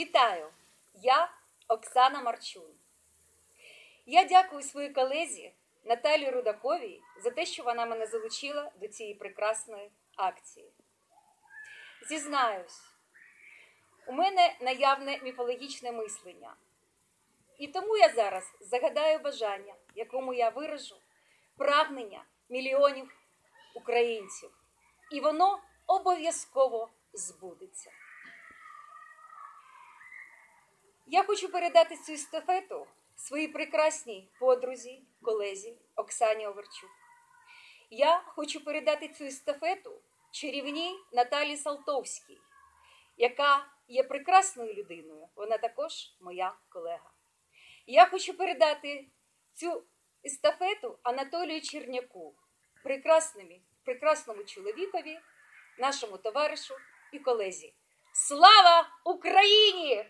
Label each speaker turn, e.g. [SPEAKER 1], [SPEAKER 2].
[SPEAKER 1] Вітаю! Я Оксана Марчун. Я дякую своїй колезі Наталі Рудаковій за те, що вона мене залучила до цієї прекрасної акції. Зізнаюсь, у мене наявне міфологічне мислення. І тому я зараз загадаю бажання, якому я виражу прагнення мільйонів українців. І воно обов'язково збудеться. Я хочу передати цю естафету своїй прекрасній подрузі, колезі Оксані Оверчук. Я хочу передати цю естафету чарівній Наталі Салтовській, яка є прекрасною людиною. Вона також моя колега. Я хочу передати цю естафету Анатолію Черняку, прекрасному чоловікові, нашому товаришу і колезі. Слава Україні!